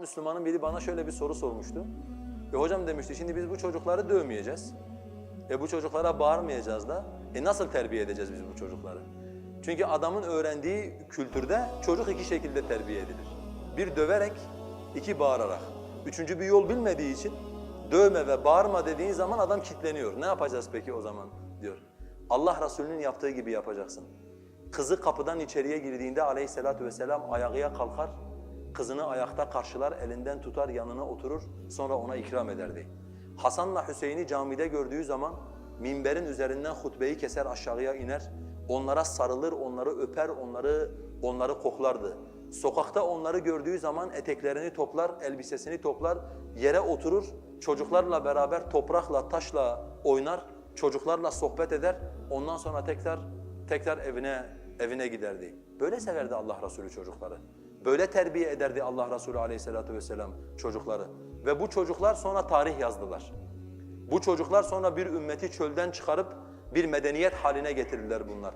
Müslümanın biri bana şöyle bir soru sormuştu. E hocam demişti şimdi biz bu çocukları dövmeyeceğiz. E bu çocuklara bağırmayacağız da. E nasıl terbiye edeceğiz biz bu çocukları? Çünkü adamın öğrendiği kültürde çocuk iki şekilde terbiye edilir. Bir döverek, iki bağırarak. Üçüncü bir yol bilmediği için dövme ve bağırma dediğin zaman adam kitleniyor. Ne yapacağız peki o zaman diyor. Allah Resulü'nün yaptığı gibi yapacaksın. Kızı kapıdan içeriye girdiğinde aleyhissalatu vesselam ayağıya kalkar, kızını ayakta karşılar, elinden tutar, yanına oturur, sonra ona ikram ederdi. Hasan'la Hüseyin'i camide gördüğü zaman minberin üzerinden hutbeyi keser aşağıya iner, onlara sarılır, onları öper, onları onları koklardı. Sokakta onları gördüğü zaman eteklerini toplar, elbisesini toplar, yere oturur, çocuklarla beraber toprakla, taşla oynar, çocuklarla sohbet eder, ondan sonra tekrar tekrar evine evine giderdi. Böyle severdi Allah Resulü çocukları. Böyle terbiye ederdi Allah Resulü aleyhissalatu vesselam çocukları. Ve bu çocuklar sonra tarih yazdılar. Bu çocuklar sonra bir ümmeti çölden çıkarıp bir medeniyet haline getirdiler bunlar.